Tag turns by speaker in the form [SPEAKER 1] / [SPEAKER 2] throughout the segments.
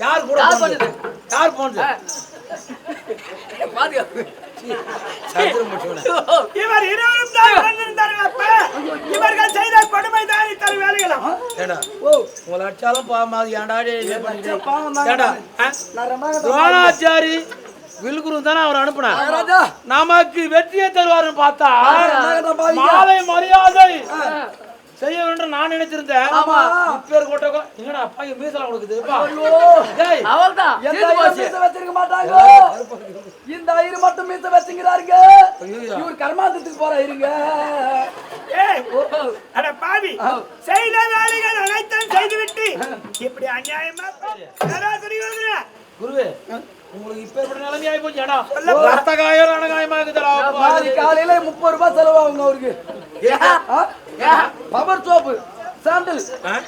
[SPEAKER 1] யார் கூட போனது? யார் போனது?
[SPEAKER 2] இவர் இருவரும் தான் வந்திருந்தார்கள் அப்ப. இவர்கள் செய்த கொடுமை தான் இத்தனை வேலைகளும்
[SPEAKER 1] ஏண்டா?
[SPEAKER 3] ஓ.
[SPEAKER 1] உங்களை அடிச்சாலும் பாவம் அது ஏன்டா துரோணாச்சாரி வில்குரு தானே அவர் அனுப்புனா நமக்கு வெற்றியை தருவாருன்னு பார்த்தா. மாலை நான் நினைச்சிருந்தேன்.
[SPEAKER 3] ஆமா.
[SPEAKER 1] இப்பேர் கோட்டை எங்கடா அப்பா என் மீசலாம் கொடுக்குது? பா. டேய்,
[SPEAKER 4] அவள்தான்.
[SPEAKER 3] எந்த
[SPEAKER 4] தீர்ந்து
[SPEAKER 3] ஐயரும்
[SPEAKER 4] போச்சு.
[SPEAKER 3] மீசை வச்சிருக்க மாட்டாங்க. இந்த ஐயர் மட்டும் மீசை வச்சுங்கிறாருங்க
[SPEAKER 1] ஐயையோ.
[SPEAKER 3] இவர் கர்மாந்தத்துக்கு போற இருங்க.
[SPEAKER 2] ஏய், அட பாவி. செய்த வேலைகள் அனைத்தும் செய்துவிட்டு இப்படி அநியாயமா சராசரி யோசனை.
[SPEAKER 1] குருவே உங்களுக்கு இப்பேற்பட்ட நிலைமை ஆகி போச்சு. ஏடா ரத்த காயம் ரணகாயமா இருக்குதுடா
[SPEAKER 3] நாளைக்கு காலையில முப்பது ரூபாய் செலவாகுங்க அவருக்கு. Power soap. சாண்டில்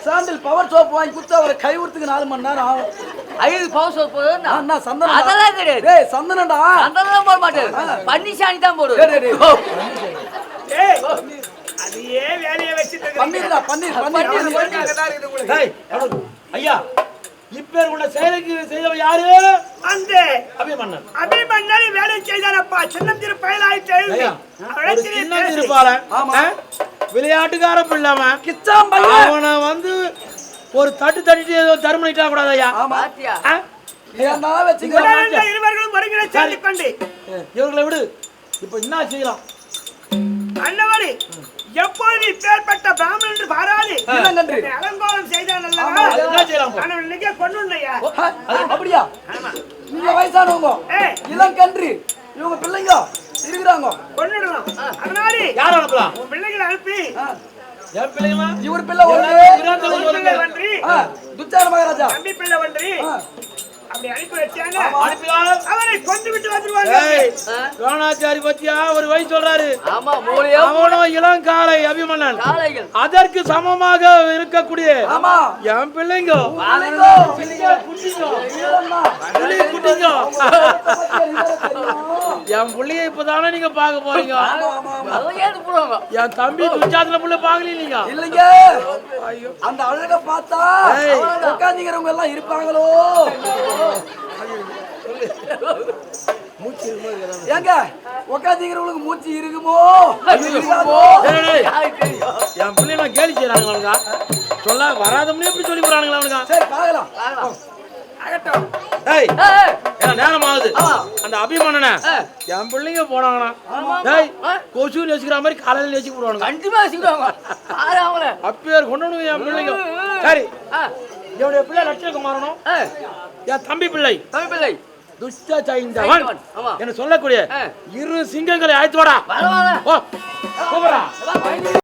[SPEAKER 3] சாண்டில் பவர் சோப் வாங்கி கொடுத்து அவரை கை ஊத்துக்கு நாலு மணி நேரம் ஆகும்.
[SPEAKER 4] ஐயோ பவுன் சோப்
[SPEAKER 3] அண்ணா சந்தனம்
[SPEAKER 4] அதெல்லாம் கிடையாது.
[SPEAKER 3] டேய் சந்தனம்டா?
[SPEAKER 4] அதெல்லாம் போட மாட்டேன். பன்னி சாணி தான் போடு
[SPEAKER 3] டேய்,
[SPEAKER 2] அதையே வேலையை வச்சுட்டு.
[SPEAKER 3] பன்னீர்டா பன்னீர் பன்னீர் பன்னீர்.
[SPEAKER 1] டேய். ஐயா இப்பேர் கொண்ட செயலுக்கு செய்தவன் யாரு?
[SPEAKER 2] அந்த
[SPEAKER 1] அபிமன்னன்
[SPEAKER 2] அபிமன்னனை வேலை செய்தாரப்பா சின்னம் திரு பயலாயிட்டு
[SPEAKER 1] ஐயா
[SPEAKER 2] எழுதி
[SPEAKER 1] ஒரு சின்ன இருப்பாள
[SPEAKER 3] ஆமா.
[SPEAKER 1] விளையாட்டுக்கார
[SPEAKER 3] பையன்.
[SPEAKER 1] அவனை வந்து ஒரு தட்டு தட்டிட்டு ஏதோ தருமணிட்டா கூடாது ஐயா. இவர்களை விடு. இப்ப என்ன செய்யலாம்?
[SPEAKER 2] அன்னவரி எப்போது இப்பேற்பட்ட பிராமணன் என்று பாராது. அலங்கோலம் செய்தான் இன்னைக்கே கொண்டுயா
[SPEAKER 3] அப்படியா? நீங்க வயசானவங்க. இளங்கன்று. இவங்க பிள்ளைங்க இருக்கிறாங்க
[SPEAKER 2] கொண்டுடலாம். அதனால
[SPEAKER 1] யார் அனுப்பலாம்
[SPEAKER 2] உன் பிள்ளைகளை அனுப்பி.
[SPEAKER 1] என் பிள்ளைங்களா
[SPEAKER 3] இவர் பிள்ளை.
[SPEAKER 2] ஒன்றி.
[SPEAKER 3] துச்சார மகாராஜா.
[SPEAKER 2] தம்பி பிள்ளை ஒன்றி.
[SPEAKER 3] ஆ,
[SPEAKER 2] அப்படி அனுப்பி வச்சாங்க.
[SPEAKER 1] அனுப்பினால்?
[SPEAKER 2] அவரை கொண்டு விட்டு வந்துருவாங்க.
[SPEAKER 1] ஏய், துரோணாச்சாரி பத்தியா? ஒரு வழி சொல்றாரு.
[SPEAKER 4] ஆமா மூலியோ
[SPEAKER 1] அவனோ இளங்காலை அபிமன்னன் அதற்கு சமமாக இருக்கக்கூடிய
[SPEAKER 3] ஆமா.
[SPEAKER 1] என் பிள்ளைங்க.
[SPEAKER 3] பிள்ளைங்க,
[SPEAKER 1] குட்டிங்க குட்டிங்க. என் புள்ளைய இப்பதானே நீங்க பார்க்க போறீங்க? என் தம்பி துச்சாத்துல புள்ள பாக்கலீங்க
[SPEAKER 3] இல்லைங்க. அந்த அழக பார்த்தா
[SPEAKER 1] ஏய்.
[SPEAKER 3] உட்காந்துக்கிறவங்க எல்லாம் இருப்பாங்களோ? ஏங்க உட்காந்துக்கிறவங்களுக்கு மூச்சு இருக்குமோ?
[SPEAKER 1] என் பிள்ளை நான் கேலி செய்யறாங்க அவனுங்க. சொல்ல வராதவனே எப்படி சொல்லி போறானுங்களா அவனுங்க.
[SPEAKER 3] சரி பார்க்கலாம்.
[SPEAKER 4] பார்க்கலாம்.
[SPEAKER 2] ஆகட்டும்
[SPEAKER 1] டேய் நேரம் ஆகுது. அந்த அபிமானன. என் பிள்ளைங்க போனாங்கண்ணா டேய். கொசு நெசிக்கிற மாதிரி காலையில நெசிக்க போடுவானுங்க
[SPEAKER 4] கண்டிப்பா அவங்கள
[SPEAKER 1] அப்பேர் கொண்டு என் பிள்ளைங்க சரி என்னுடைய பிள்ளை லட்சகுமாரனும் என் தம்பி பிள்ளை
[SPEAKER 4] பிள்ளை
[SPEAKER 1] துஷ்ட சைந்தவன். என்று சொல்லக்கூடிய. இரு சிங்கங்களை அழைத்து வாடா